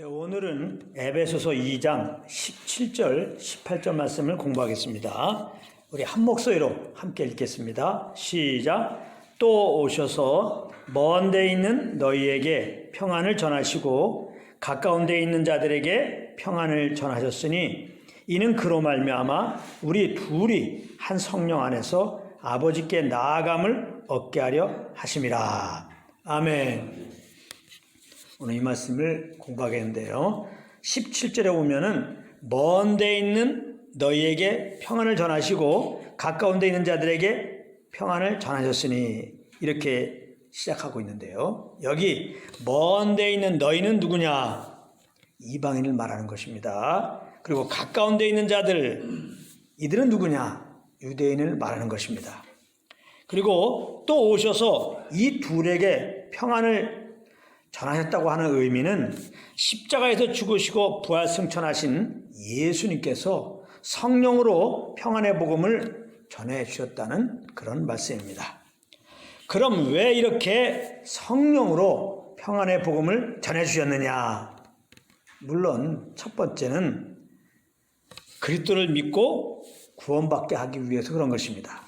네, 오늘은 에베소서 2장 17절, 18절 말씀을 공부하겠습니다. 우리 한 목소리로 함께 읽겠습니다. 시작. 또 오셔서 먼 데 있는 너희에게 평안을 전하시고 가까운 데 있는 자들에게 평안을 전하셨으니 이는 그로 말미암아 우리 둘이 한 성령 안에서 아버지께 나아감을 얻게 하려 하심이라. 아멘. 오늘 이 말씀을 공부하겠는데요. 17절에 보면은 먼 데 있는 너희에게 평안을 전하시고 가까운 데 있는 자들에게 평안을 전하셨으니 이렇게 시작하고 있는데요. 여기 먼 데 있는 너희는 누구냐? 이방인을 말하는 것입니다. 그리고 가까운 데 있는 자들 이들은 누구냐? 유대인을 말하는 것입니다. 그리고 또 오셔서 이 둘에게 평안을 전하셨다고 하는 의미는 십자가에서 죽으시고 부활 승천하신 예수님께서 성령으로 평안의 복음을 전해 주셨다는 그런 말씀입니다. 그럼 왜 이렇게 성령으로 평안의 복음을 전해 주셨느냐? 물론 첫 번째는 그리스도를 믿고 구원받게 하기 위해서 그런 것입니다.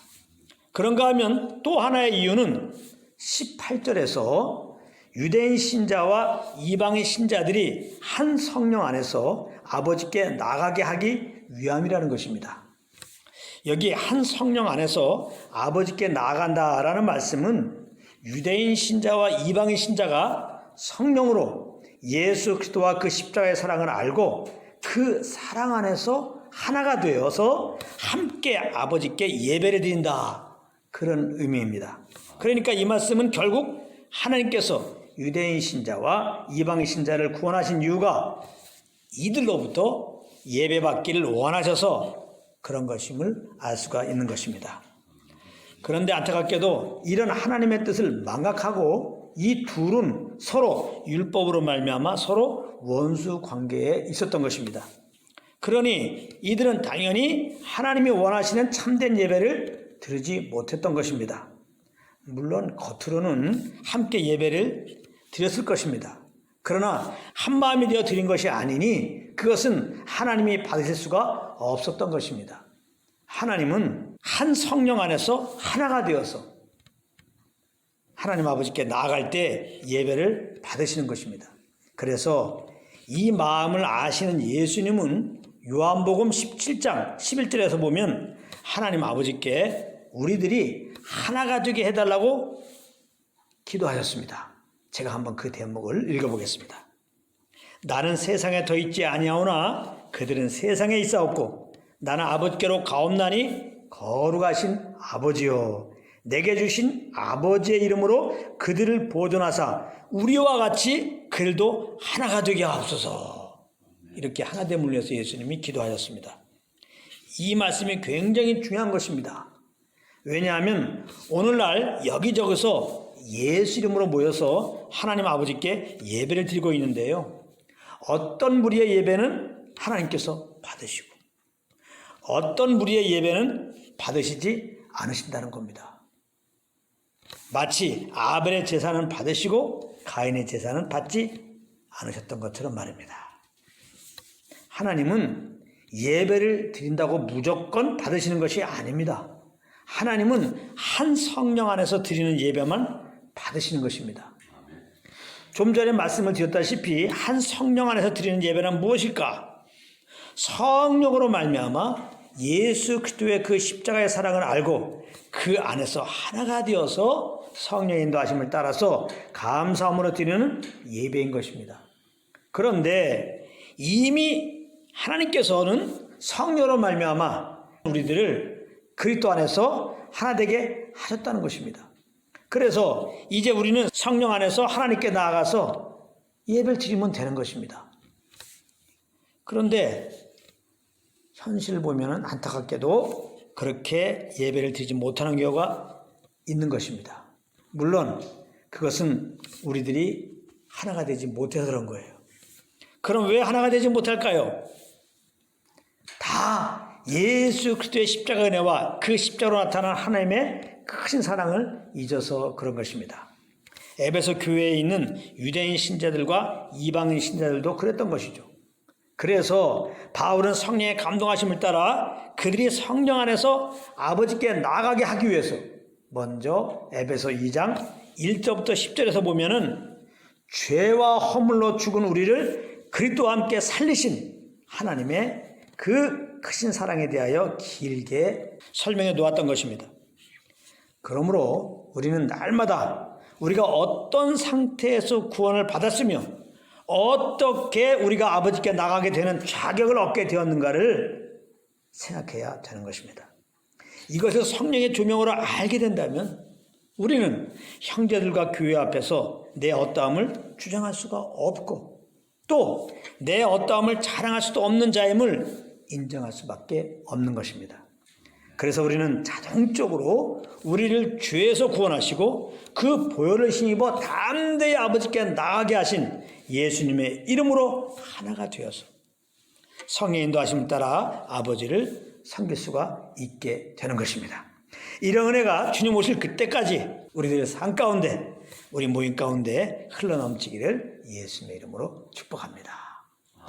그런가 하면 또 하나의 이유는 18절에서 유대인 신자와 이방인 신자들이 한 성령 안에서 아버지께 나가게 하기 위함이라는 것입니다. 여기 한 성령 안에서 아버지께 나간다라는 말씀은 유대인 신자와 이방인 신자가 성령으로 예수 그리스도와 그 십자가의 사랑을 알고 그 사랑 안에서 하나가 되어서 함께 아버지께 예배를 드린다. 그런 의미입니다. 그러니까 이 말씀은 결국 하나님께서 유대인 신자와 이방인 신자를 구원하신 이유가 이들로부터 예배받기를 원하셔서 그런 것임을 알 수가 있는 것입니다. 그런데 안타깝게도 이런 하나님의 뜻을 망각하고 이 둘은 서로 율법으로 말미암아 서로 원수 관계에 있었던 것입니다. 그러니 이들은 당연히 하나님이 원하시는 참된 예배를 드리지 못했던 것입니다. 물론 겉으로는 함께 예배를 드렸을 것입니다. 그러나 한 마음이 되어 드린 것이 아니니 그것은 하나님이 받으실 수가 없었던 것입니다. 하나님은 한 성령 안에서 하나가 되어서 하나님 아버지께 나아갈 때 예배를 받으시는 것입니다. 그래서 이 마음을 아시는 예수님은 요한복음 17장 11절에서 보면 하나님 아버지께 우리들이 하나가 되게 해달라고 기도하셨습니다. 제가 한번 그 대목을 읽어보겠습니다. 나는 세상에 더 있지 아니하오나 그들은 세상에 있사옵고 나는 아버지께로 가옵나니 거룩하신 아버지요 내게 주신 아버지의 이름으로 그들을 보존하사 우리와 같이 그들도 하나가 되게 하옵소서 이렇게 하나됨을 위해서 예수님이 기도하셨습니다. 이 말씀이 굉장히 중요한 것입니다. 왜냐하면 오늘날 여기저기서 예수 이름으로 모여서 하나님 아버지께 예배를 드리고 있는데요. 어떤 무리의 예배는 하나님께서 받으시고 어떤 무리의 예배는 받으시지 않으신다는 겁니다. 마치 아벨의 제사는 받으시고 가인의 제사는 받지 않으셨던 것처럼 말입니다. 하나님은 예배를 드린다고 무조건 받으시는 것이 아닙니다. 하나님은 한 성령 안에서 드리는 예배만 받으시는 것입니다. 좀 전에 말씀을 드렸다시피 한 성령 안에서 드리는 예배는 무엇일까? 성령으로 말미암아 예수 그리스도의 그 십자가의 사랑을 알고 그 안에서 하나가 되어서 성령의 인도하심을 따라서 감사함으로 드리는 예배인 것입니다. 그런데 이미 하나님께서는 성령으로 말미암아 우리들을 그리스도 안에서 하나 되게 하셨다는 것입니다. 그래서 이제 우리는 성령 안에서 하나님께 나아가서 예배를 드리면 되는 것입니다. 그런데 현실을 보면 안타깝게도 그렇게 예배를 드리지 못하는 경우가 있는 것입니다. 물론 그것은 우리들이 하나가 되지 못해서 그런 거예요. 그럼 왜 하나가 되지 못할까요? 다 예수 그리스도의 십자가 은혜와 그 십자가로 나타난 하나님의 크신 사랑을 잊어서 그런 것입니다. 에베소 교회에 있는 유대인 신자들과 이방인 신자들도 그랬던 것이죠. 그래서 바울은 성령의 감동하심을 따라 그들이 성령 안에서 아버지께 나가게 하기 위해서 먼저 에베소 2장 1절부터 10절에서 보면은 죄와 허물로 죽은 우리를 그리스도와 함께 살리신 하나님의 그 크신 사랑에 대하여 길게 설명해 놓았던 것입니다. 그러므로 우리는 날마다 우리가 어떤 상태에서 구원을 받았으며 어떻게 우리가 아버지께 나가게 되는 자격을 얻게 되었는가를 생각해야 되는 것입니다. 이것을 성령의 조명으로 알게 된다면 우리는 형제들과 교회 앞에서 내 어떠함을 주장할 수가 없고 또 내 어떠함을 자랑할 수도 없는 자임을 인정할 수밖에 없는 것입니다. 그래서 우리는 자동적으로 우리를 죄에서 구원하시고 그 보혈을 힘입어 담대히 아버지께 나가게 하신 예수님의 이름으로 하나가 되어서 성의 인도하심을 따라 아버지를 섬길 수가 있게 되는 것입니다. 이런 은혜가 주님 오실 그때까지 우리들의 삶 가운데 우리 모임 가운데 흘러넘치기를 예수님의 이름으로 축복합니다.